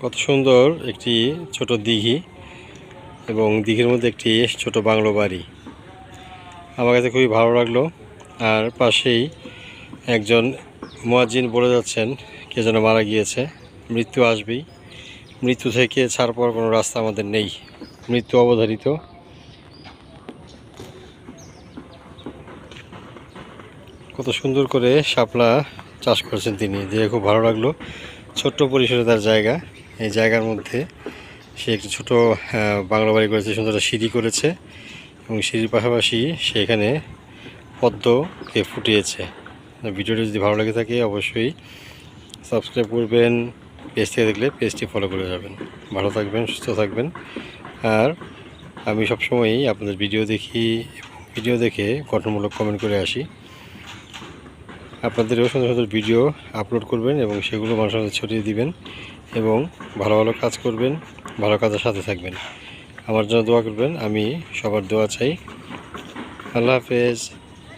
কত সুন্দর একটি ছোট দিঘি এবং দিঘির মধ্যে একটি ছোট বাংলো বাড়ি। আমার কাছে খুবই ভালো লাগল। আর পাশেই একজন মুয়াজ্জিন বলে যাচ্ছেন, কে যেন মারা গিয়েছে। মৃত্যু আসবেই। মৃত্যু থেকে ছাড় পাওয়ার কোনো রাস্তা আমাদের নেই। মৃত্যু অবধারিত। কত সুন্দর করে শাপলা চাষ করেছেন তিনি। দেখে খুব ভালো লাগল। ছোট্ট পরিসরে তার জায়গা। এই জায়গার মধ্যে। সে একটি ছোট বাংলা বাড়ি করেছে, সুন্দর সিঁড়ি করেছে এবং সিঁড়ির পাশাপাশি সে এখানে পদ্মকে ফুটিয়েছে। ভিডিওটি যদি ভালো লেগে থাকে অবশ্যই সাবস্ক্রাইব করবেন, পেজ থেকে দেখলে পেজটি ফলো করে যাবেন। ভালো থাকবেন, সুস্থ থাকবেন। আর আমি সবসময়ই আপনাদের ভিডিও দেখি, ভিডিও দেখে গঠনমূলক কমেন্ট করে আসি। আপনাদেরও সুন্দর সুন্দর ভিডিও আপলোড করবেন এবং সেগুলো মানুষের ছড়িয়ে দিবেন। এবং ভালো ভালো কাজ করবেন, ভালো কাজের সাথে থাকবেন। আমার জন্য দোয়া করবেন, আমি সবার দোয়া চাই। আল্লাহ হাফেজ।